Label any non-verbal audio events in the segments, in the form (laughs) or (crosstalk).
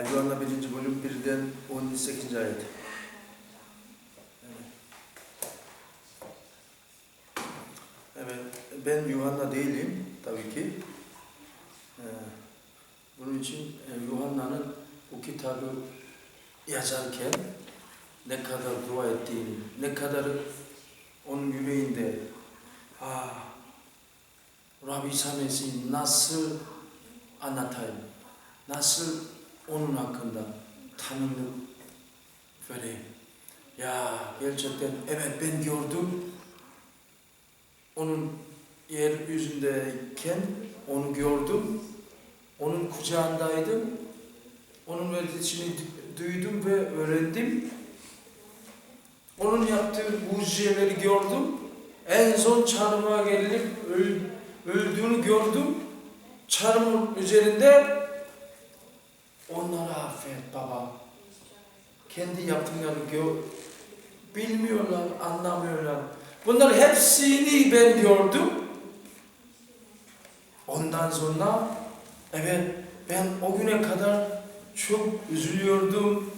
Yuhanna 1. bölüm 1'den 18. ayet. Evet. Ben Yuhanna değilim tabii ki. Ee, bunun için e, Yuhanna'nın bu kitabı yazarken ne kadar dua ettiğini, ne kadar onun yüreğinde ah, Rabbi İsa nasıl anlatayım, nasıl onun hakkında tanımlık vereyim. Ya gerçekten evet ben gördüm onun yeryüzündeyken onu gördüm. Onun kucağındaydım. Onun öğretisini duydum ve öğrendim. Onun yaptığı mucizeleri gördüm. En son çarmıha gerilip öl, öldüğünü gördüm. Çarmıhın üzerinde onları affet baba. Kendi yaptıklarını gör, bilmiyorlar, anlamıyorlar. Bunların hepsini ben gördüm. Ondan sonra evet ben o güne kadar çok üzülüyordum.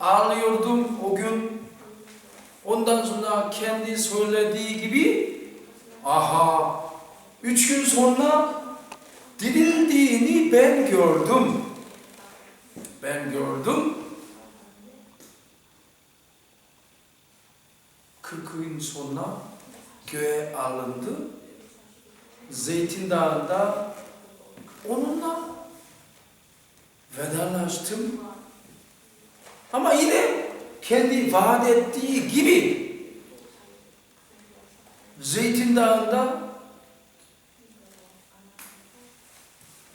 Ağlıyordum o gün. Ondan sonra kendi söylediği gibi aha üç gün sonra dirildiğini ben gördüm. Ben gördüm. 40 gün sonra göğe alındı. Zeytin Dağı'nda onunla vedalaştım. Ama yine kendi vaat ettiği gibi Zeytin Dağı'nda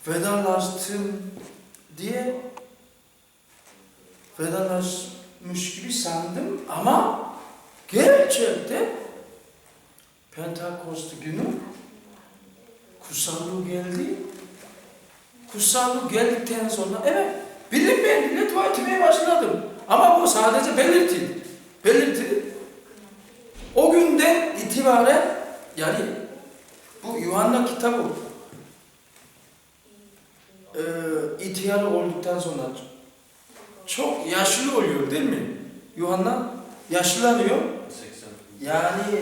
vedalaştım diye vedalaşmış gibi sandım ama gerçekten Pentakost günü kutsallığı geldi. Kutsallık geldikten sonra evet bilinmeyen bile dua etmeye başladım. Ama bu sadece belirti. Belirti. O günden itibaren yani bu Yuhanna kitabı e, ihtiyar olduktan sonra çok yaşlı oluyor değil mi? Yuhanna yaşlanıyor. 80. Yani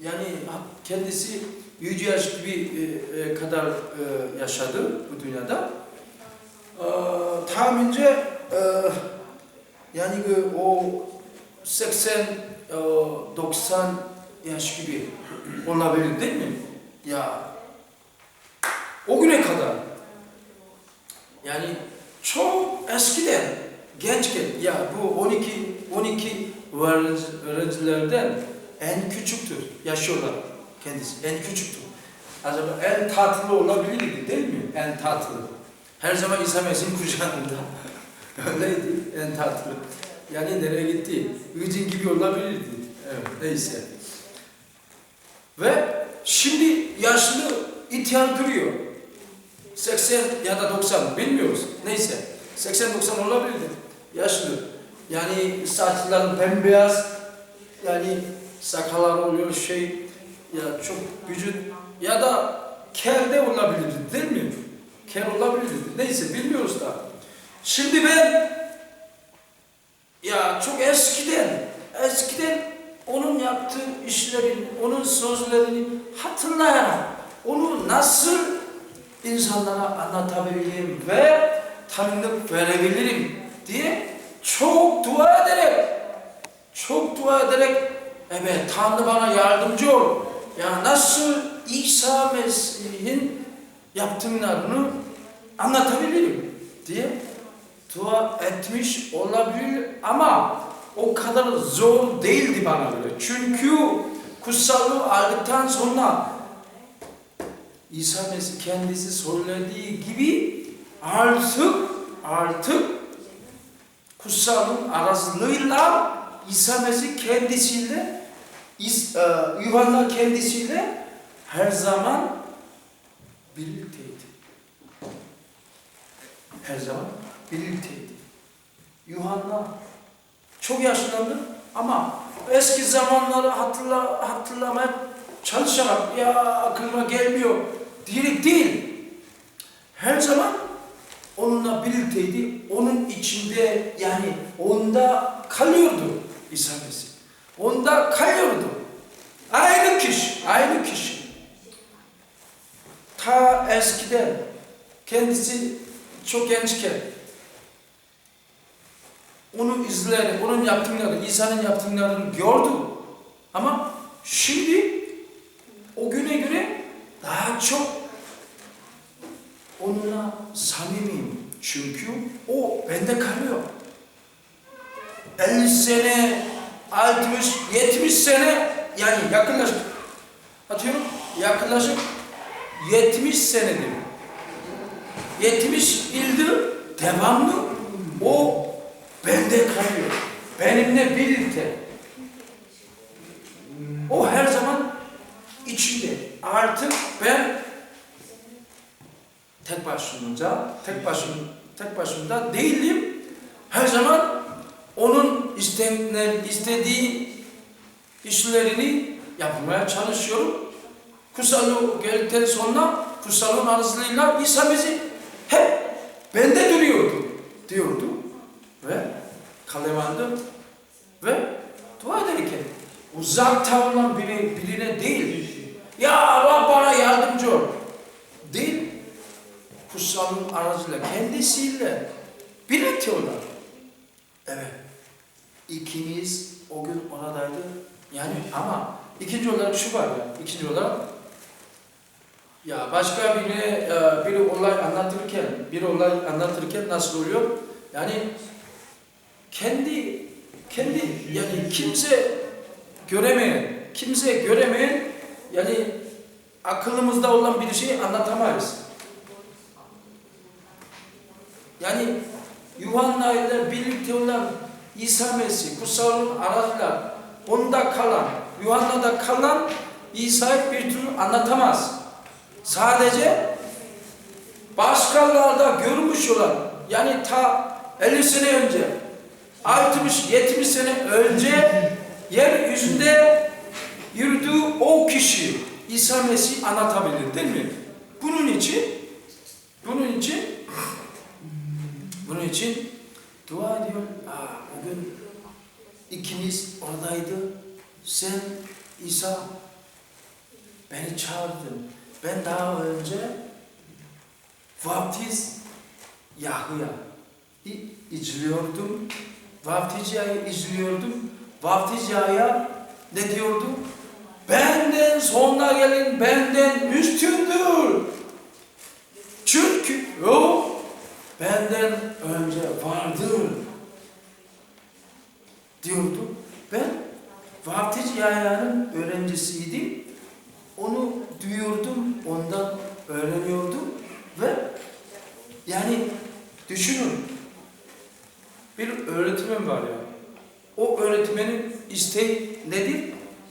yani kendisi yüce yaş gibi e, e, kadar e, yaşadı bu dünyada. E, tahmince e, yani o 80 e, 90 yaş gibi olabilir değil mi? Ya o güne kadar yani çok eskiden gençken ya bu 12 12 öğrenci- öğrencilerden en küçüktür yaşıyorlar kendisi en küçüktür. Acaba en tatlı olabilirdi değil mi? En tatlı. Her zaman İsa Mesih'in kucağında. (laughs) Öyleydi en tatlı. Yani nereye gitti? Ücün gibi olabilirdi. Evet, neyse. Ve şimdi yaşlı ihtiyar duruyor. 80 ya da 90 bilmiyoruz. Neyse. 80-90 olabilirdi. Yaşlı. Yani saçları bembeyaz. Yani sakalları oluyor şey ya çok vücut ya da kel de olabilirdi değil mi? Kel olabilirdi. Neyse bilmiyoruz da. Şimdi ben ya çok eskiden eskiden onun yaptığı işlerin, onun sözlerini hatırlayarak onu nasıl insanlara anlatabilirim ve tanımlık verebilirim diye çok dua ederek çok dua ederek evet Tanrı bana yardımcı ol. Ya nasıl İsa Mesih'in yaptıklarını anlatabilirim diye dua etmiş olabilir ama o kadar zor değildi bana göre. Çünkü kutsallığı aldıktan sonra İsa Mesih kendisi söylediği gibi artık artık kutsallığın arasıyla İsa Mesih kendisiyle İs, e, Yuhanna kendisiyle her zaman birlikteydi. Her zaman birlikteydi. Yuhanna çok yaşlandı ama eski zamanları hatırla, hatırlamaya çalışarak ya aklıma gelmiyor diyerek değil. Her zaman onunla birlikteydi. Onun içinde yani onda kalıyordu İsa Mesih. Onda kalıyordu. Aynı kişi, aynı kişi. Ta eskiden kendisi çok gençken onu izler, onun yaptıklarını, İsa'nın yaptıklarını gördü. Ama şimdi çok onunla samimiyim. Çünkü o bende kalıyor. 50 sene, 60, 70 sene yani yaklaşık atıyorum yaklaşık 70 senedir. 70 yıldır devamlı o bende kalıyor. Benimle birlikte. O her zaman içinde. Artık ben tek başımıza, tek başım, tek başımda değilim. Her zaman onun istenler, istediği işlerini yapmaya çalışıyorum. Kutsallığı geldikten sonra kutsallığın aracılığıyla İsa Mesih hep bende duruyordu, diyordu. Ve kalem aldı ve dua ederken uzakta olan biri, birine değil. Ya Rab bana yardımcı ol. Değil. Kutsallığın aracıyla, kendisiyle birlikte onlar. Evet. İkiniz o gün oradaydı. Yani ama ikinci olarak şu var ya, ikinci olarak ya başka biri, e, bir olay anlatırken, bir olay anlatırken nasıl oluyor? Yani kendi, kendi yani kimse göremeyen, kimse göremeyen yani aklımızda olan bir şeyi anlatamayız. Yani Yuhanna ile birlikte olan İsa Mesih, kutsalın aracıyla onda kalan, Yuhanna'da kalan İsa'yı bir türlü anlatamaz. Sadece başkalarda görmüş olan, yani ta 50 sene önce, 60-70 sene önce yeryüzünde yürüdüğü o kişi İsa Mesih anlatabilir değil mi? Bunun için bunun için bunun için dua ediyor. Aa, o gün ikimiz oradaydı. Sen İsa beni çağırdın. Ben daha önce vaftiz Yahya izliyordum. Vaftiz Yahya izliyordum. Vaftiz Yahya ne diyordu? Benden sonra gelin benden üstündür. Çünkü o benden önce vardır diyordu. Ben Vaftiz Yahya'nın öğrencisiydim. Onu duyuyordum, ondan öğreniyordum ve yani düşünün bir öğretmen var ya. O öğretmenin isteği nedir?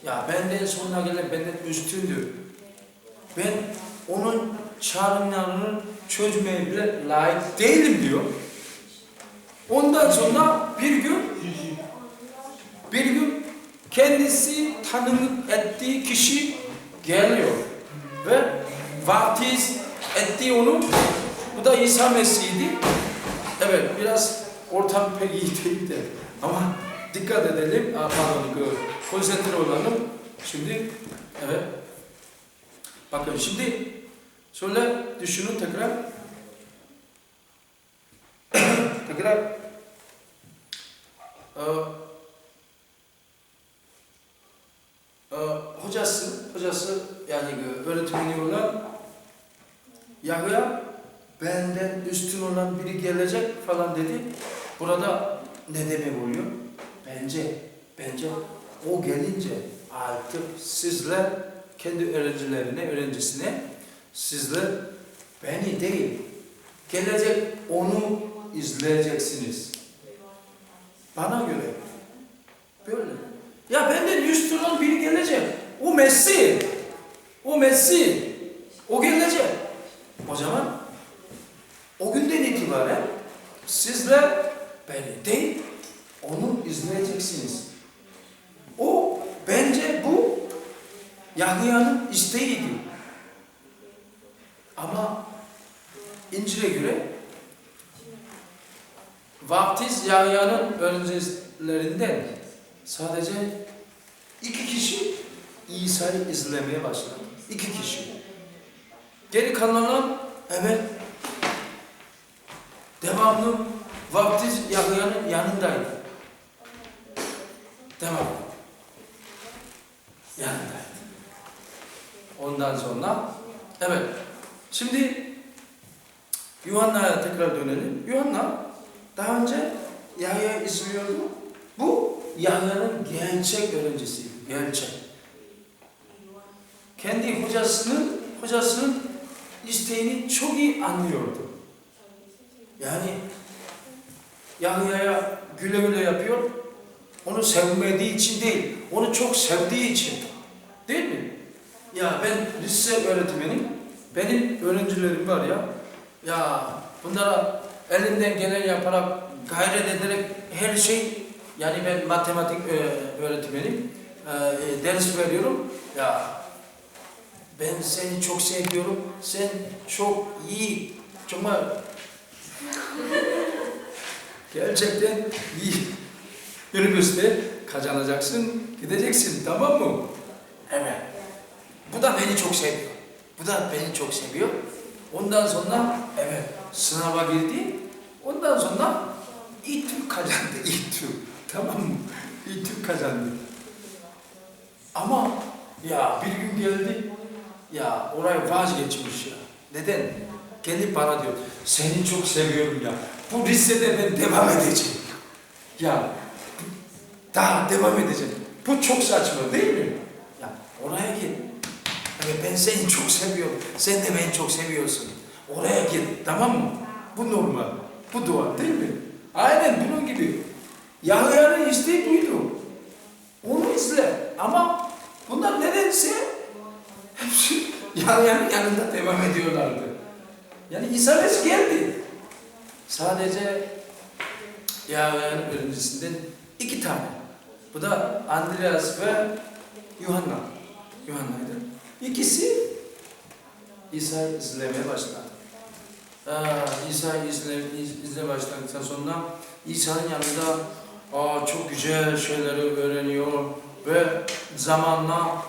Ya benden sonra gelen benden üstündür. Ben onun çağrımlarını çözmeye bile layık değilim diyor. Ondan sonra bir gün bir gün kendisi tanınıp ettiği kişi geliyor ve vaftiz ettiği onu bu da İsa Mesih'di. Evet biraz ortam pek iyi değil de ama dikkat edelim. Pardon konsantre olalım. Şimdi evet bakın şimdi şöyle düşünün tekrar (coughs) tekrar ee, e, hocası, hocası yani öğretmeni olan Yahya benden üstün olan biri gelecek falan dedi. Burada ne demek oluyor? Bence, bence o gelince artık sizler kendi öğrencilerine, öğrencisine sizler beni değil, gelecek onu izleyeceksiniz. Bana göre. Böyle. Ya benden üstün olan biri gelecek. O Mesih. O Mesih. O gelecek. O zaman o günden itibaren sizler beni değil, onu izleyeceksiniz. O bence bu Yahya'nın isteğiydi. Ama İncil'e göre vaftiz Yahya'nın öğrencilerinden sadece iki kişi İsa'yı izlemeye başladı. İki kişi. Geri kalanlar evet devamlı vaftiz Yahya'nın yanındaydı. Devam. Yanındaydı. Ondan sonra evet. Şimdi Yuhanna'ya tekrar dönelim. Yuhanna daha önce Yahya izliyordu. Bu Yahya'nın gerçek öğrencisiydi. Gerçek. Kendi hocasının hocasının isteğini çok iyi anlıyordu. Yani Yahya'ya güle güle yapıyor. Onu sevmediği için değil, onu çok sevdiği için. Değil mi? Ya ben lise öğretmenim, benim öğrencilerim var ya, ya bunlara elinden gelen yaparak, gayret ederek her şey, yani ben matematik e, öğretmenim, e, e, ders veriyorum, ya ben seni çok seviyorum, sen çok iyi, çok gerçekten iyi üniversite kazanacaksın, gideceksin, tamam mı? Evet. Bu da beni çok seviyor. Bu da beni çok seviyor. Ondan sonra evet sınava girdi. Ondan sonra İTÜ kazandı. İTÜ. (laughs) Tamam mı? İTÜ kazandı. Ama ya bir gün geldi. Ya orayı vazgeçmiş ya. Neden? Gelip bana diyor. Seni çok seviyorum ya. Bu lisede ben devam edeceğim. Ya daha devam edeceğim. Bu çok saçma değil mi? Ya oraya git. Evet ben seni çok seviyorum. Sen de beni çok seviyorsun. Oraya git tamam mı? Bu normal. Bu dua değil mi? Aynen bunun gibi. Yahya'nın isteği buydu. Onu izle. Ama bunlar nedense hepsi (laughs) Yahya'nın yanında devam ediyorlardı. Yani İsa Mesih geldi. Sadece Yahya'nın öğrencisinden iki tane. Bu da Andreas ve Yuhanna. Yuhanna'ydı. İkisi İsa'yı izlemeye başladı. Aa, İsa'yı izle, iz- izle başladıktan sonra İsa'nın yanında aa, çok güzel şeyleri öğreniyor ve zamanla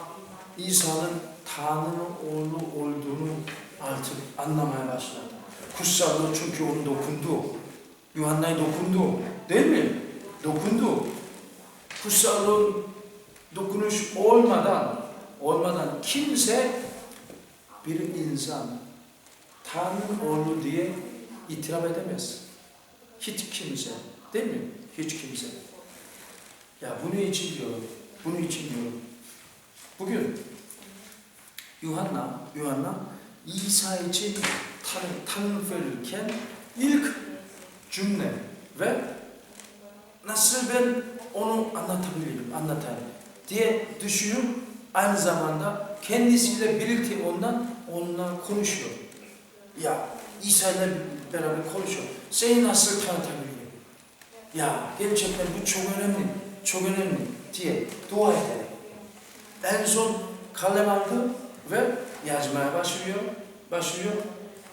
İsa'nın Tanrı'nın oğlu olduğunu artık anlamaya başladı. Kutsallığı çünkü onu dokundu. Yuhanna'ya dokundu. Değil mi? Dokundu. Kutsallığın dokunuş olmadan olmadan kimse bir insan Tanrı'nın oğlu diye itiraf edemez. Hiç kimse. Değil mi? Hiç kimse. Ya bunun için diyorum. Bunun için diyorum. Bugün Yuhanna, Yuhanna İsa için tanım verirken ilk cümle ve nasıl ben onu anlatabilirim, anlatayım diye düşünüp aynı zamanda kendisiyle birlikte ondan onunla konuşuyor. Ya İsa ile beraber konuşuyor. Seni nasıl tanıtabilirim? Ya gerçekten bu çok önemli, çok önemli diye dua ederek. En son kalem aldı ve yazmaya başlıyor, başlıyor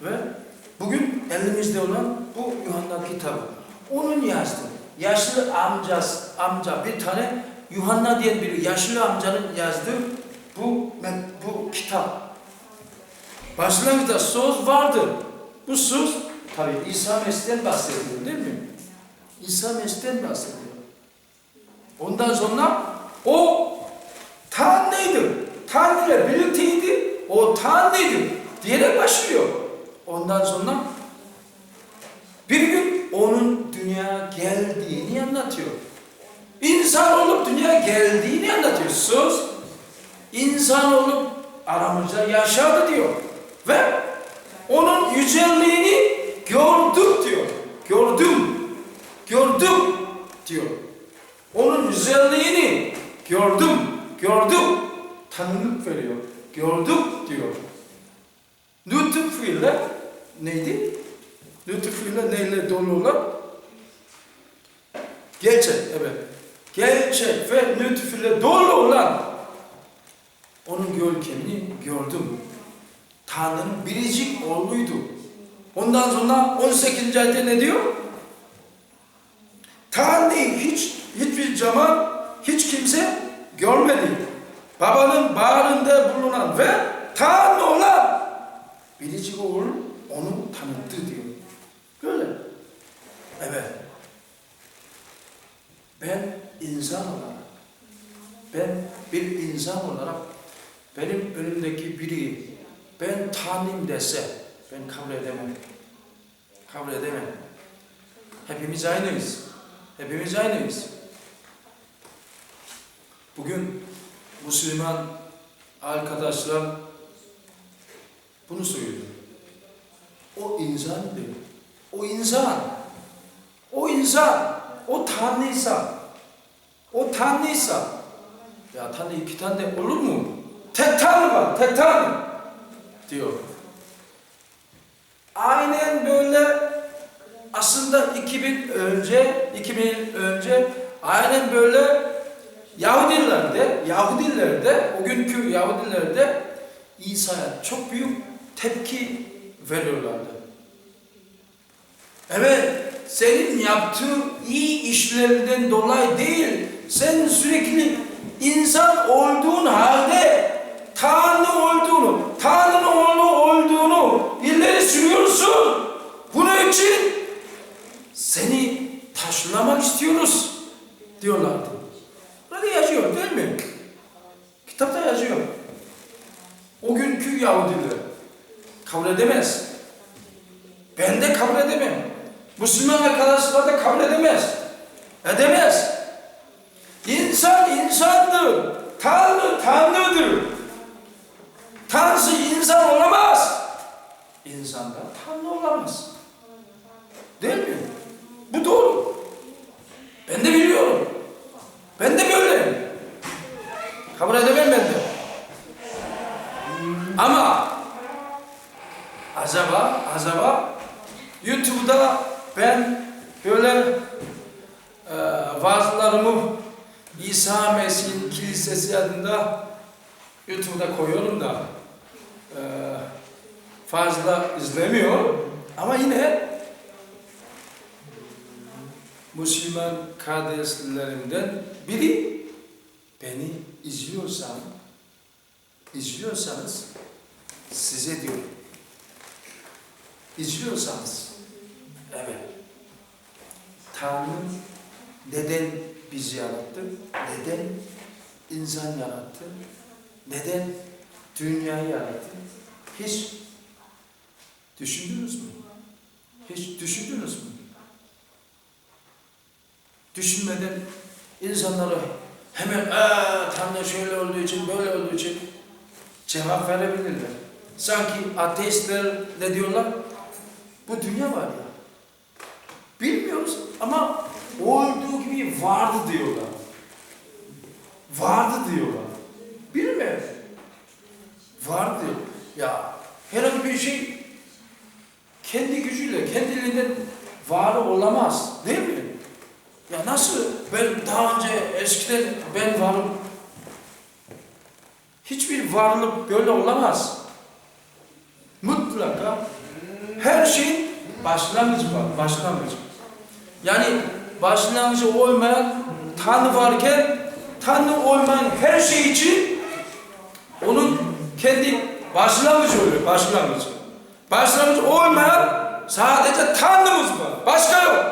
ve bugün elimizde olan bu Yuhanna kitabı. Onun yazdı. Yaşlı amcası, amca bir tane Yuhanna diye bir yaşlı amcanın yazdığı bu bu kitap. Başlangıçta söz vardı. Bu söz tabi İsa Mesih'ten bahsediyor değil mi? İsa Mesih'ten bahsediyor. Ondan sonra o Tanrı'ydı. Tanrı ile birlikteydi. O Tanrı'ydı diyerek başlıyor. Ondan sonra bir gün onun dünya geldiğini anlatıyor. İnsan olup dünya geldiğini anlatıyor. Söz insan olup aramızda yaşadı diyor. Ve onun yücelliğini gördük diyor. Gördüm. Gördüm diyor. Onun güzelliğini gördüm. Gördüm. Tanrılık veriyor. Gördük diyor. Lütfuyla neydi? Lütfuyla neyle dolu olan? Gerçek, evet. Gerçek ve lütfuyla dolu olan onun görkemini gördüm. Tanrı'nın biricik oğluydu. Ondan sonra 18. ayette ne diyor? Tanrı'yı hiç hiçbir zaman hiç kimse görmedi. Babanın bağrında bulunan ve Tanrı olan biricik oğul onu tanıttı diyor. Böyle. Evet. Ben insan olarak, ben bir insan olarak benim önümdeki biri Tanrıyım dese ben kabul edemem. Kabul edemem. Hepimiz aynıyız. Hepimiz aynıyız. Bugün Müslüman arkadaşlar bunu söylüyor. O insan değil. O insan. O insan. O Tanrıysa. O Tanrıysa. Ya Tanrı iki tane olur mu? Tek Tanrı var. Tek Tanrı. Diyor. Aynen böyle aslında 2000 önce 2000 yıl önce aynen böyle Yahudilerde Yahudilerde o günkü Yahudilerde İsa'ya çok büyük tepki veriyorlardı. Evet, senin yaptığın iyi işlerinden dolayı değil, sen sürekli insan olduğun halde Tanrı olduğunu, Tanrı'nın oğlu sürüyorsun. Bunun için seni taşlamak istiyoruz diyorlardı. Burada yazıyor değil mi? Kitapta yazıyor. O günkü Yahudiler kabul edemez. Ben de kabul edemem. Müslüman arkadaşlar da kabul edemez. Edemez. İnsan insandır. Tanrı Tanrı'dır. Tanrı insan olamaz. İnsan da Tanrı olamaz. Değil mi? Bu doğru. Ben de biliyorum. Ben de böyleyim. Kabul edemem ben de. Ama acaba, acaba YouTube'da ben böyle e, vaazlarımı İsa Mesih'in Kilisesi adında YouTube'da koyuyorum da e, fazla izlemiyor ama yine Müslüman kardeşlerimden biri beni izliyorsan izliyorsanız size diyorum izliyorsanız evet Tanrı neden bizi yarattı? Neden insan yarattı? Neden dünyayı yarattı? Hiç düşündünüz mü? Hiç düşündünüz mü? Düşünmeden insanlara hemen Aa, Tanrı şöyle olduğu için, böyle olduğu için cevap verebilirler. Sanki ateistler ne diyorlar? Bu dünya var ya. Bilmiyoruz ama olduğu gibi vardı diyorlar. Vardı diyorlar. Bilmez. Vardı. Ya herhangi bir şey kendi gücüyle, kendiliğinden var olamaz. Değil mi? Ya nasıl ben daha önce eskiden ben varım. Hiçbir varlık böyle olamaz. Mutlaka her şeyin başlangıcı var, başlangıç. Yani başlangıcı olmayan Tanrı varken Tanrı olmayan her şey için onun kendi başlangıcı oluyor, başlangıcı. Başlangıcı olmayan sadece Tanrımız var, başka yok.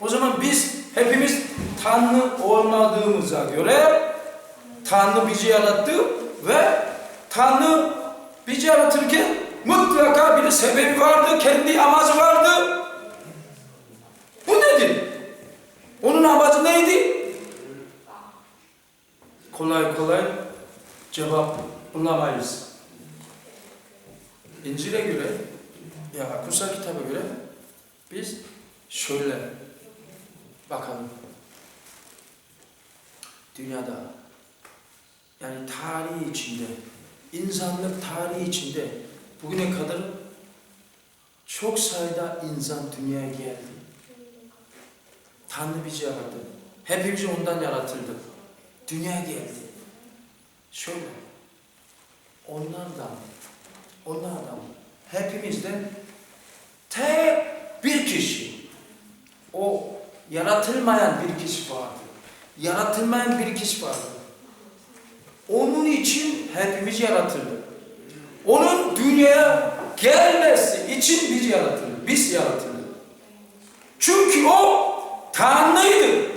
O zaman biz hepimiz Tanrı olmadığımıza göre Tanrı bizi yarattı ve Tanrı bizi yaratırken mutlaka bir sebebi vardı, kendi amacı vardı. Bu nedir? Onun amacı neydi? Kolay kolay cevap bulamayız. İncil'e göre ya kutsal kitaba göre biz şöyle bakalım. Dünyada yani tarihi içinde insanlık tarihi içinde bugüne kadar çok sayıda insan dünyaya geldi. Tanrı bizi yarattı. Hepimiz ondan yaratıldık. Dünyaya geldi. Şöyle. Onlardan, onlardan, hepimizden tek bir kişi, yaratılmayan bir kişi vardı. Yaratılmayan bir kişi vardı. Onun için hepimiz yaratıldı. Onun dünyaya gelmesi için biz yaratıldı. Biz yaratıldı. Çünkü o Tanrı'ydı.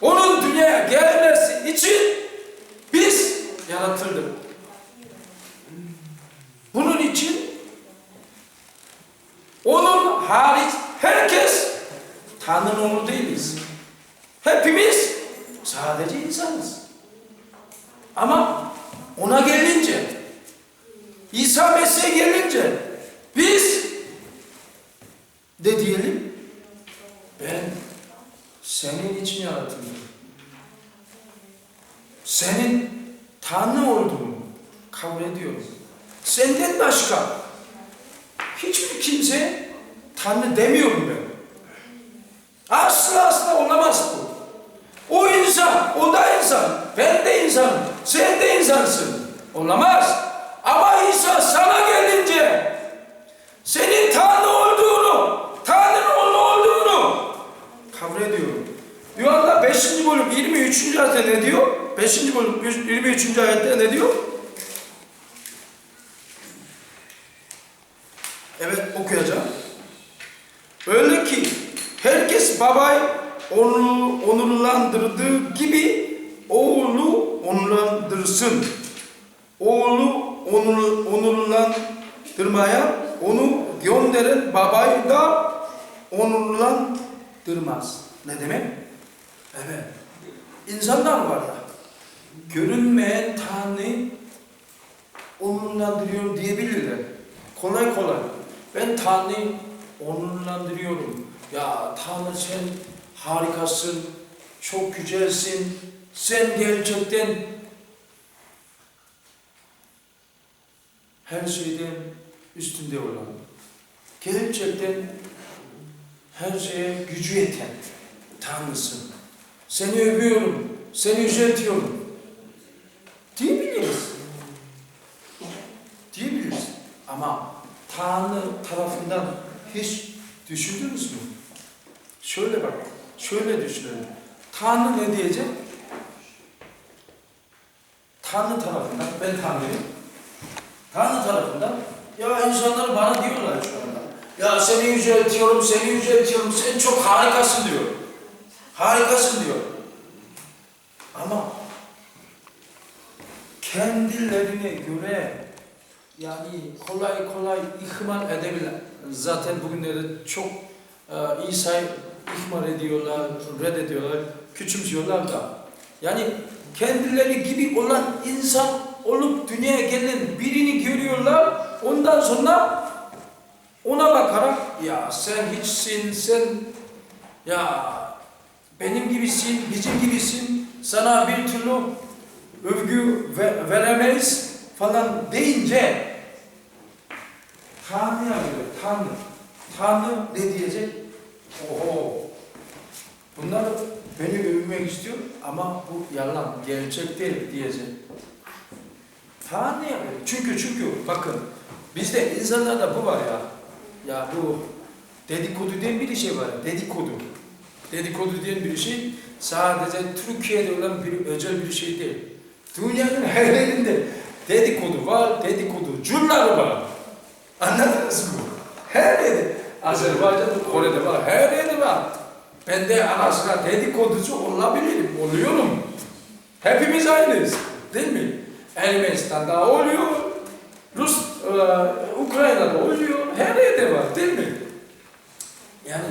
Onun dünyaya gelmesi için biz yaratıldık. İçin onun hariç herkes Tanrı'nın oğlu değiliz. Hepimiz sadece insanız. Ama ona gelince, İsa Mesih'e gelince biz de diyelim ben senin için yaratıldım. Senin Tanrı olduğunu kabul ediyorum. Senden başka hiçbir kimse Tanrı demiyorum ben. Asla asla olamaz bu. O insan, o da insan. Ben de insanım. Sen de insansın. Olamaz. Ama İsa sana gelince senin Tanrı olduğunu, Tanrı'nın oğlu olduğunu kabul ediyorum. Yuhanna 5. bölüm 23. ayette ne diyor? 5. bölüm 23. ayette ne diyor? Evet okuyacağım. Öyle ki herkes babayı onu onurlandırdığı gibi oğlu onurlandırsın. Oğlu onur, onurlandırmaya onu gönderen babayı da onurlandırmaz. Ne demek? Evet. İnsanlar var ya, görünmeyen Tanrı onurlandırıyor diyebilirler. Kolay kolay. Ben Tanrı'yı onurlandırıyorum. Ya Tanrı sen harikasın, çok güzelsin, sen gerçekten her şeyden üstünde olan, gerçekten her şeye gücü yeten Tanrısın. Seni övüyorum, seni yüceltiyorum. Diyebiliriz. Diyebiliriz. Ama Tanrı tarafından hiç düşündünüz mü? Şöyle bak, şöyle düşünelim. Tanrı ne diyecek? Tanrı tarafından, ben Tanrı'yım. Tanrı tarafından, ya insanlar bana diyorlar şu anda. Ya seni yüceltiyorum, seni yüceltiyorum, sen çok harikasın diyor. Harikasın diyor. Ama kendilerine göre yani kolay kolay ihmal edebilir. Zaten bugünlerde çok e, İsa'yı ihmal ediyorlar, reddediyorlar, küçümsüyorlar da. Yani kendileri gibi olan insan olup dünyaya gelen birini görüyorlar. Ondan sonra ona bakarak ya sen hiçsin, sen ya benim gibisin, bizim gibisin, sana bir türlü övgü ve- veremeyiz falan deyince Tanrı'ya göre Tanrı, Tanrı ne diyecek? Oho, bunlar beni övmek istiyor ama bu yalan, gerçek değil diyecek. Tanrı'ya göre. Çünkü çünkü bakın bizde insanlarda bu var ya, ya bu dedikodu diye bir şey var, dedikodu. Dedikodu diye bir şey sadece Türkiye'de olan bir özel bir şey değil. Dünyanın her yerinde dedikodu var, dedikoducular var. Anladınız mı? Her yerde. Azerbaycan'da, Kore'de var, her yerde var. Ben de ara sıra dedikoducu olabilirim, oluyorum. Hepimiz aynıyız, değil mi? Ermenistan'da oluyor, Rus, e, Ukrayna'da oluyor, her yerde var, değil mi? Yani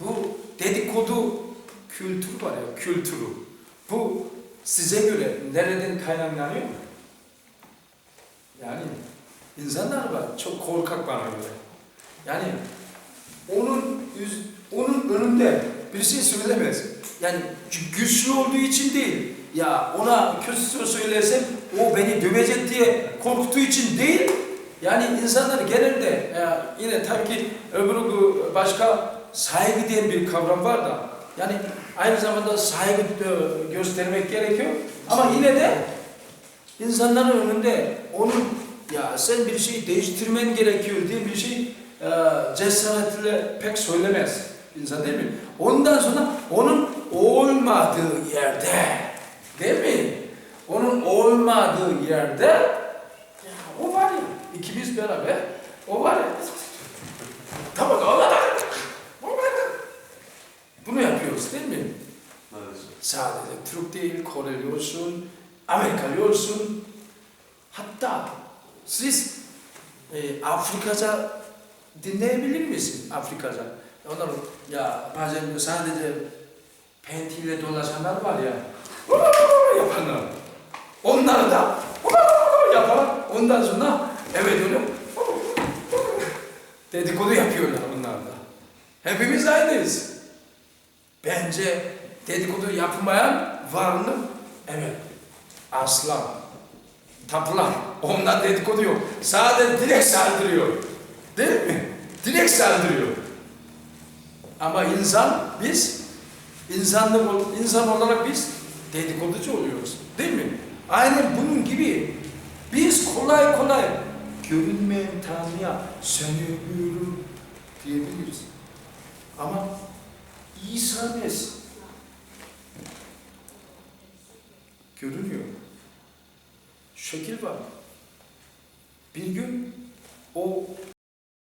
bu dedikodu kültürü var ya, kültürü. Bu size göre nereden kaynaklanıyor? Yani insanlar var, çok korkak bana göre. Yani onun yüz, onun önünde bir şey söylemez. Yani güçlü olduğu için değil. Ya ona kötü söz söylersem o beni dövecek diye korktuğu için değil. Yani insanlar genelde ya yine tabii ki öbürü başka saygı diye bir kavram var da yani aynı zamanda saygı e, göstermek gerekiyor ama yine de insanların önünde onun ya sen bir şey değiştirmen gerekiyor diye bir şey e, cesaretle pek söylemez. insan değil mi? Ondan sonra onun olmadığı yerde değil mi? Onun olmadığı yerde ya o var ya ikimiz beraber o var ya tamam o var o var bunu yapıyoruz değil mi? Sadece Türk değil, Koreli olsun, Amerikalı olsun. Hatta siz e, Afrikaca dinleyebilir misin Afrikaca? Onlar ya bazen sadece pentiyle dolaşanlar var ya yapanlar. Onlar da yapar. Ondan sonra evet öyle dedikodu yapıyorlar onlar da. Hepimiz aynıyız. Bence dedikodu yapmayan var mı? Evet. Aslan. Tapılan. Onlar dedikodu yok. Sadece direkt saldırıyor. Değil mi? Direkt saldırıyor. Ama insan, biz insanlık, insan olarak biz dedikoducu oluyoruz. Değil mi? Aynen bunun gibi biz kolay kolay görünmeyen Tanrı'ya sönüyorum diyebiliriz. Ama İsa Mesih görünüyor. Şekil var. Bir gün o